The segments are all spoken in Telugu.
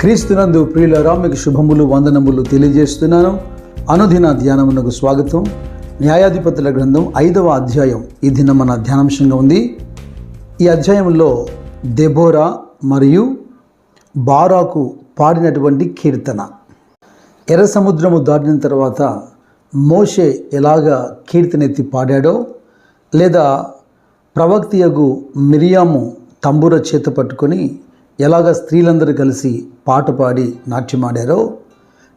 క్రీస్తునందు ప్రియులరా మీకు శుభములు వందనములు తెలియజేస్తున్నాను. అనుదిన ధ్యానమునకు స్వాగతం. న్యాయాధిపతుల గ్రంథం ఐదవ అధ్యాయం. ఈ దిన మన ధ్యానాంశంగా ఉంది. ఈ అధ్యాయంలో దెబోరా మరియు బారాకు పాడినటువంటి కీర్తన. ఎర్ర సముద్రము దాటిన తర్వాత మోషే ఎలాగ కీర్తన ఎత్తి పాడాడో లేదా ప్రవక్తియగు మిరియాము తంబుర చేత పట్టుకొని ఎలాగ స్త్రీలందరూ కలిసి పాట పాడి నాట్యమాడారో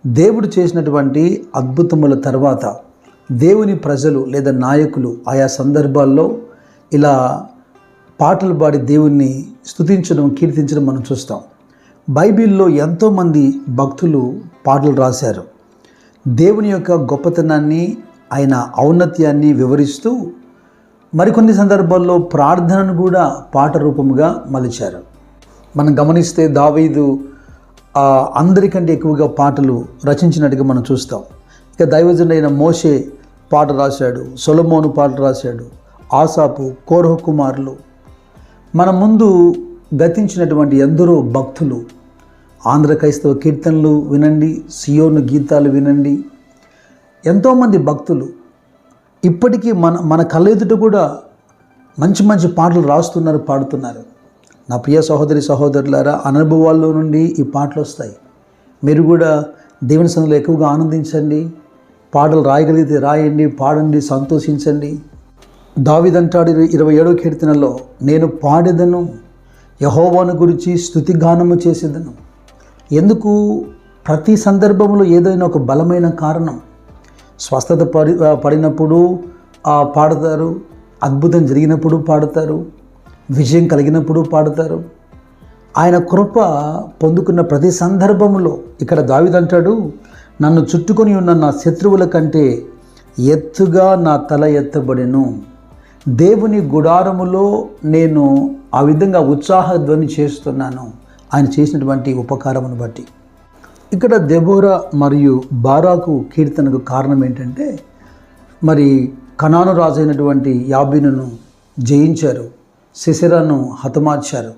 దేవుడు చేసినటువంటి అద్భుతముల తర్వాత దేవుని ప్రజలు లేదా నాయకులు ఆయా సందర్భాల్లో ఇలా పాటలు పాడి దేవుణ్ణి స్తుతించడం కీర్తించడం మనం చూస్తాం. బైబిల్లో ఎంతోమంది భక్తులు పాటలు రాశారు. దేవుని యొక్క గొప్పతనాన్ని ఆయన ఔన్నత్యాన్ని వివరిస్తూ మరికొన్ని సందర్భాల్లో ప్రార్థనను కూడా పాట రూపముగా మలిచారు. మనం గమనిస్తే దావీదు అందరికంటే ఎక్కువగా పాటలు రచించినట్టుగా మనం చూస్తాం. ఇక దైవజనుడైన మోషే పాట రాశాడు సొలమోను పాట రాశాడు ఆసాపు కోరహ కుమారులు. మన ముందు గతించినటువంటి ఎందరో భక్తులు ఆంధ్ర క్రైస్తవ కీర్తనలు వినండి సియోను గీతాలు వినండి. ఎంతోమంది భక్తులు ఇప్పటికీ మన మన కళ్ళెదుట కూడా మంచి మంచి పాటలు రాస్తున్నారు పాడుతున్నారు. నా ప్రియ సహోదరి సహోదరులారా అనుభవాల్లో నుండి ఈ పాటలు వస్తాయి. మీరు కూడా దేవుని సందులో ఎక్కువగా ఆనందించండి. పాటలు రాయగలిగితే రాయండి పాడండి సంతోషించండి. దావిదంటాడు ఇరవై ఏడో కీర్తనలో నేను పాడేదను యహోవాను గురించి స్థుతిగానము చేసేదను. ఎందుకు? ప్రతి సందర్భంలో ఏదైనా ఒక బలమైన కారణం. స్వస్థత పడి పడినప్పుడు పాడతారు. అద్భుతం జరిగినప్పుడు పాడతారు. విజయం కలిగినప్పుడు పాడతారు. ఆయన కృప పొందుకున్న ప్రతి సందర్భంలో ఇక్కడ దావిదంటాడు నన్ను చుట్టుకొని ఉన్న నా శత్రువుల కంటే ఎత్తుగా నా తల ఎత్తబడెను. దేవుని గుడారములో నేను ఆ విధంగా ఉత్సాహ ధ్వని చేస్తున్నాను. ఆయన చేసినటువంటి ఉపకారమును బట్టి. ఇక్కడ దెబోరా మరియు బారాకు కీర్తనకు కారణం ఏంటంటే మరి కనాను రాజైనటువంటి యాబినును జయించారు. సిసిరాను హతమార్చారు.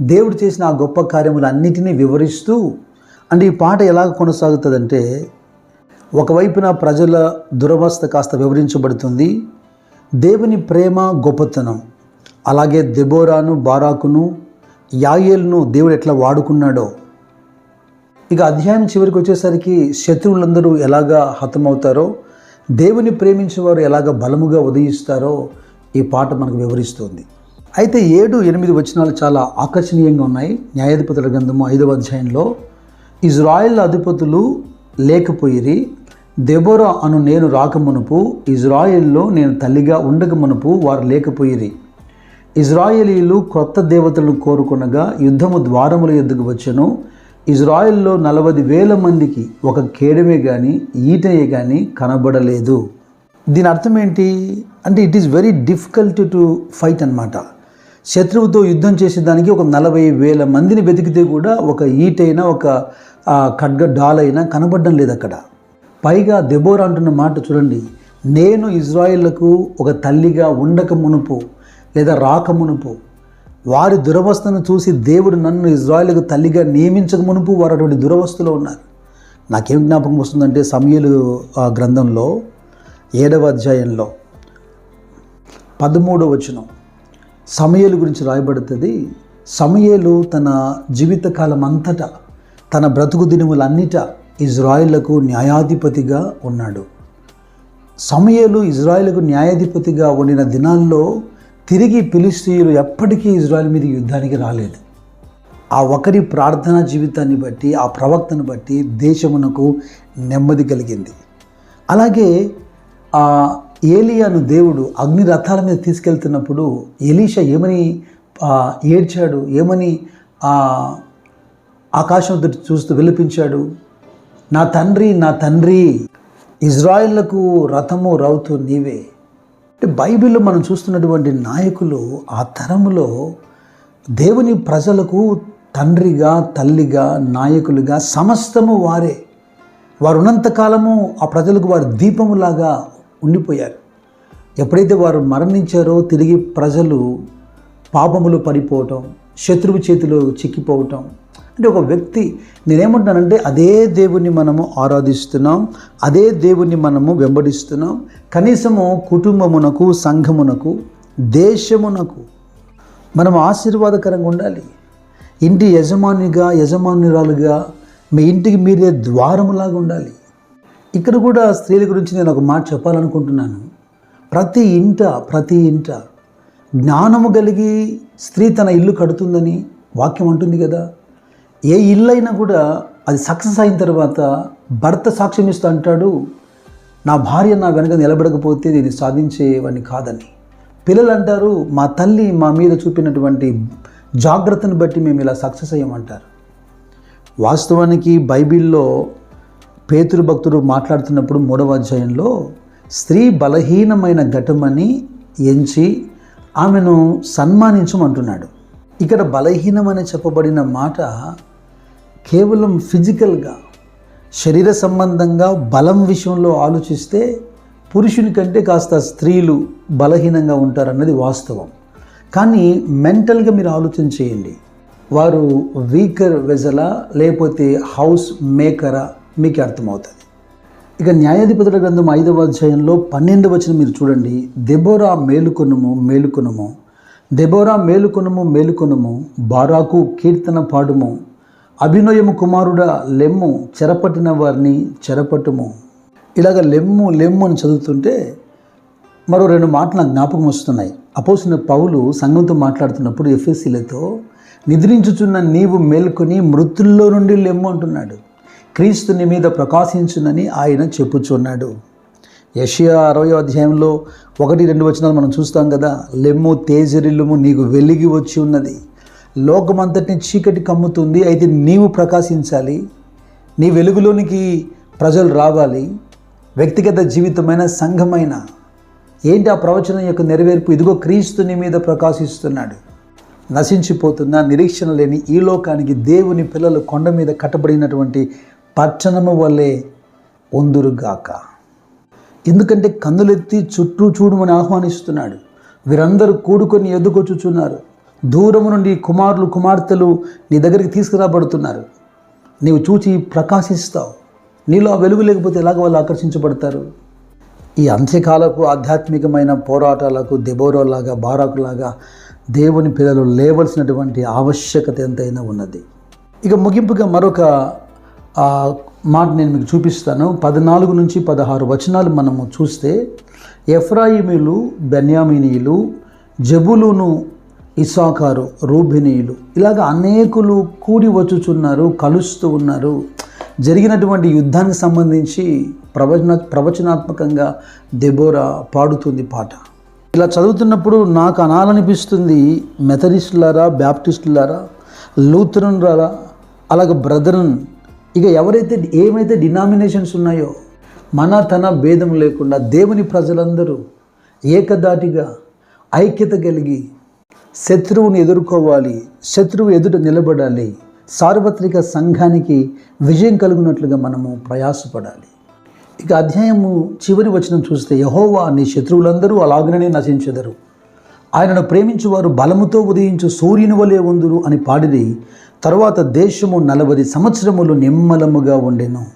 దేవుడు చేసిన ఆ గొప్ప కార్యములన్నిటినీ వివరిస్తూ అంటే ఈ పాట ఎలా కొనసాగుతుందంటే ఒకవైపున ప్రజల దురవస్థ కాస్త వివరించబడుతుంది. దేవుని ప్రేమ గొప్పతనం. అలాగే దెబోరాను బారాకును యాయేల్ను దేవుడు ఎట్లా వాడుకున్నాడో. ఇక అధ్యాయం చివరికి వచ్చేసరికి శత్రువులందరూ ఎలాగా హతమవుతారో దేవుని ప్రేమించేవారు ఎలాగ బలముగా ఉదయిస్తారో ఈ పాట మనకు వివరిస్తుంది. అయితే ఏడు ఎనిమిది వచనాలు చాలా ఆకర్షణీయంగా ఉన్నాయి. న్యాయాధిపతుల గ్రంథము ఐదవ అధ్యాయంలో ఇజ్రాయెల్ అధిపతులు లేకపోయిరి దెబోరా అను నేను రాకమునుపు ఇజ్రాయెల్లో నేను తల్లిగా ఉండకమునుపు వారు లేకపోయిరి. ఇజ్రాయేలీలు క్రొత్త దేవతలను కోరుకునగా యుద్ధము ద్వారముల ఎద్దుకు వచ్చెను. ఇజ్రాయెల్లో నలభై వేల మందికి ఒక కేడమే కానీ ఈటయే కానీ కనబడలేదు. దీని అర్థం ఏంటి? అంటే it is very difficult to fight అనమాట శత్రువుతో యుద్ధం చేసేదానికి ఒక నలభై వేల మందిని వెతికితే కూడా ఒక ఈటైనా ఒక ఖడ్గ డాల్ అయినా కనబడడం లేదు అక్కడ. పైగా దెబోర్ అంటున్న మాట చూడండి. నేను ఇజ్రాయిళ్ళకు ఒక తల్లిగా ఉండక మునుపు లేదా రాక మునుపు వారి దురవస్థను చూసి దేవుడు నన్ను ఇజ్రాయిల్కు తల్లిగా నియమించక మునుపు వారు అటువంటి దురవస్థలో ఉన్నారు. నాకేం జ్ఞాపకం వస్తుందంటే సమయలు గ్రంథంలో ఏడవ అధ్యాయంలో పదమూడవ వచనం. సమయలు గురించి రాయబడుతుంది. సమయలు తన జీవితకాలం అంతటా తన బ్రతుకు దినములన్నిట ఇజ్రాయిళ్ళకు న్యాయాధిపతిగా ఉన్నాడు. సమయలు ఇజ్రాయిల్కు న్యాయాధిపతిగా ఉండిన దినాల్లో తిరిగి పిలిస్తీయులు ఎప్పటికీ ఇజ్రాయిల్ మీద యుద్ధానికి రాలేదు. ఆ ఒకరి ప్రార్థనా జీవితాన్ని బట్టి ఆ ప్రవక్తను బట్టి దేశమునకు నెమ్మది కలిగింది. అలాగే ఏలియాను దేవుడు అగ్ని రథాల మీద తీసుకెళ్తున్నప్పుడు ఎలీషా ఏమని ఏడ్చాడు? ఏమని ఆకాశం చూస్తూ విలపించాడు? నా తండ్రి నా తండ్రి ఇజ్రాయిళ్ళకు రథము రౌతు నీవే. అంటే బైబిల్లో మనం చూస్తున్నటువంటి నాయకులు ఆ తరములో దేవుని ప్రజలకు తండ్రిగా తల్లిగా నాయకులుగా సమస్తము వారే. వారు ఉన్నంతకాలము ఆ ప్రజలకు వారు దీపములాగా ఉండిపోయారు. ఎప్పుడైతే వారు మరణించారో తిరిగి ప్రజలు పాపములు పడిపోవటం శత్రువు చేతిలో చిక్కిపోవటం. అంటే ఒక వ్యక్తి నేనేమంటానంటే అదే దేవుణ్ణి మనము ఆరాధిస్తున్నాం అదే దేవుణ్ణి మనము వెంబడిస్తున్నాం. కనీసము కుటుంబమునకు సంఘమునకు దేశమునకు మనం ఆశీర్వాదకరంగా ఉండాలి. ఇంటి యజమానిగా యజమానురాలుగా మీ ఇంటికి మీరే ద్వారములాగా ఉండాలి. ఇక్కడ కూడా స్త్రీల గురించి నేను ఒక మాట చెప్పాలనుకుంటున్నాను. ప్రతి ఇంట ప్రతి ఇంట జ్ఞానము కలిగి స్త్రీ తన ఇల్లు కడుతుందని వాక్యం అంటుంది కదా. ఏ ఇల్లు అయినా కూడా అది సక్సెస్ అయిన తర్వాత భర్త సాక్ష్యం ఇస్తూ అంటాడు నా భార్య నా వెనక నిలబడకపోతే దీన్ని సాధించేవాడిని కాదని. పిల్లలు అంటారు మా తల్లి మా మీద చూపినటువంటి జాగ్రత్తను బట్టి మేము ఇలా సక్సెస్ అయ్యామంటారు. వాస్తవానికి బైబిల్లో పేతురు భక్తుడు మాట్లాడుతున్నప్పుడు మూడవ అధ్యాయంలో స్త్రీ బలహీనమైన ఘటమని ఎంచి ఆమెను సన్మానించమంటున్నాడు. ఇక్కడ బలహీనమని చెప్పబడిన మాట కేవలం ఫిజికల్గా శరీర సంబంధంగా బలం విషయంలో ఆలోచిస్తే పురుషుని కంటే కాస్త స్త్రీలు బలహీనంగా ఉంటారన్నది వాస్తవం. కానీ మెంటల్గా మీరు ఆలోచన చేయండి. వారు వీకర్ వెజలా లేకపోతే హౌస్ మేకరా మీకు అర్థమవుతుంది. ఇక న్యాయాధిపతుల గ్రంథం ఐదవ అధ్యాయంలో పన్నెండవ వచ్చిన మీరు చూడండి. దెబోరా మేలుకొనుము మేలుకొనుము. దెబోరా మేలుకొనుము మేలుకొనుము. బారాకు కీర్తన పాడుము. అభినయము కుమారుడ లెమ్ము చెరపట్టిన వారిని చెరపట్టుము. ఇలాగ లెమ్ము లెమ్ము అని చదువుతుంటే మరో రెండు మాటలు జ్ఞాపకం వస్తున్నాయి. అపోసిన పౌలు సంఘంతో మాట్లాడుతున్నప్పుడు ఎఫ్ఎస్సీలతో నిద్రించుచున్న నీవు మేల్కొని మృతుల్లో నుండి లెమ్ము అంటున్నాడు. క్రీస్తుని మీద ప్రకాశించునని ఆయన చెప్పుచున్నాడు. యషియా అరవై అధ్యాయంలో ఒకటి రెండు వచనాలు మనం చూస్తాం కదా లెమ్ము తేజరిల్లుము నీకు వెలిగి వచ్చి ఉన్నది. లోకమంతటిని చీకటి కమ్ముతుంది అయితే నీవు ప్రకాశించాలి. నీ వెలుగులోనికి ప్రజలు రావాలి. వ్యక్తిగత జీవితమైన సంఘమైన. ఏంటి ఆ ప్రవచనం యొక్క నెరవేర్పు? ఇదిగో క్రీస్తుని మీద ప్రకాశిస్తున్నాడు. నశించిపోతున్న నిరీక్షణ లేని ఈ లోకానికి దేవుని పిల్లలు కొండ మీద కట్టబడినటువంటి పట్టణము వల్లే ఉందురుగాక. ఎందుకంటే కన్నులెత్తి చుట్టూ చూడమని ఆహ్వానిస్తున్నాడు. వీరందరూ కూడుకొని ఎదుకొచ్చుచున్నారు దూరము నుండి కుమారులు కుమార్తెలు నీ దగ్గరికి తీసుకురాబడుతున్నారు. నీవు చూచి ప్రకాశిస్తావు. నీలో ఆ వెలుగు లేకపోతే ఎలాగ వాళ్ళు ఆకర్షించబడతారు. ఈ అంత్యకాలపు ఆధ్యాత్మికమైన పోరాటాలకు దెబోరోలాగా బారాకులాగా దేవుని పిల్లలు లేవలసినటువంటి ఆవశ్యకత ఎంతైనా ఉన్నది. ఇక ముగింపుగా మరొక ఆ, మాట నేను మీకు చూపిస్తాను. పద్నాలుగు నుంచి పదహారు వచనాలు మనము చూస్తే ఎఫ్రాయిమీలు బెన్యామినీయులు జబులును ఇసాకారు రూబినీయులు ఇలాగ అనేకులు కూడి వచ్చుచున్నారు కలుస్తూ ఉన్నారు. జరిగినటువంటి యుద్ధానికి సంబంధించి ప్రవచన ప్రవచనాత్మకంగా దెబోరా పాడుతుంది పాట. ఇలా చదువుతున్నప్పుడు నాకు అనాలనిపిస్తుంది మెథడిస్టులారా బ్యాప్టిస్టులారా లూథరన్లారా అలాగే బ్రదరన్ ఇక ఎవరైతే ఏమైతే డినామినేషన్స్ ఉన్నాయో మన తన భేదం లేకుండా దేవుని ప్రజలందరూ ఏకదాటిగా ఐక్యత కలిగి శత్రువుని ఎదుర్కోవాలి శత్రువు ఎదుట నిలబడాలి సార్వత్రిక సంఘానికి విజయం కలుగునట్లుగా మనము ప్రయాసపడాలి. ఇక అధ్యాయము చివరి వచనం చూస్తే యహోవా నీ శత్రువులందరూ అలాగనే నశించెదరు. ఆయనను ప్రేమించువారు బలముతో ఉదయించు సూర్యుని వలె ఉందురు అని పాడిది తరువాత దేశము నలభై సంవత్సరములు నిమ్మలముగా ఉండెను.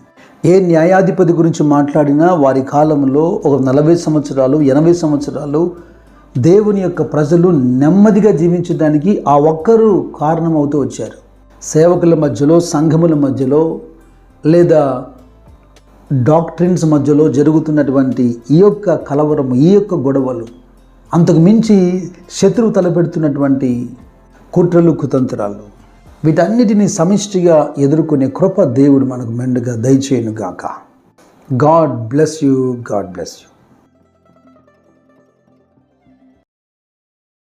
ఏ న్యాయాధిపతి గురించి మాట్లాడినా వారి కాలంలో ఒక నలభై సంవత్సరాలు ఎనభై సంవత్సరాలు దేవుని యొక్క ప్రజలు నెమ్మదిగా జీవించడానికి ఆ ఒక్కరు కారణమవుతూ వచ్చారు. సేవకుల మధ్యలో సంఘముల మధ్యలో లేదా డాక్ట్రిన్స్ మధ్యలో జరుగుతున్నటువంటి ఈ యొక్క కలవరం ఈ యొక్క గొడవలు అంతకు మించి శత్రువు తలపెడుతున్నటువంటి కుట్రలు కుతంత్రాలు. వీటన్నిటిని సమిష్టిగా ఎదుర్కొనే కృప దేవుడు మనకు మెండుగా దయచేయను గాక God bless you God bless you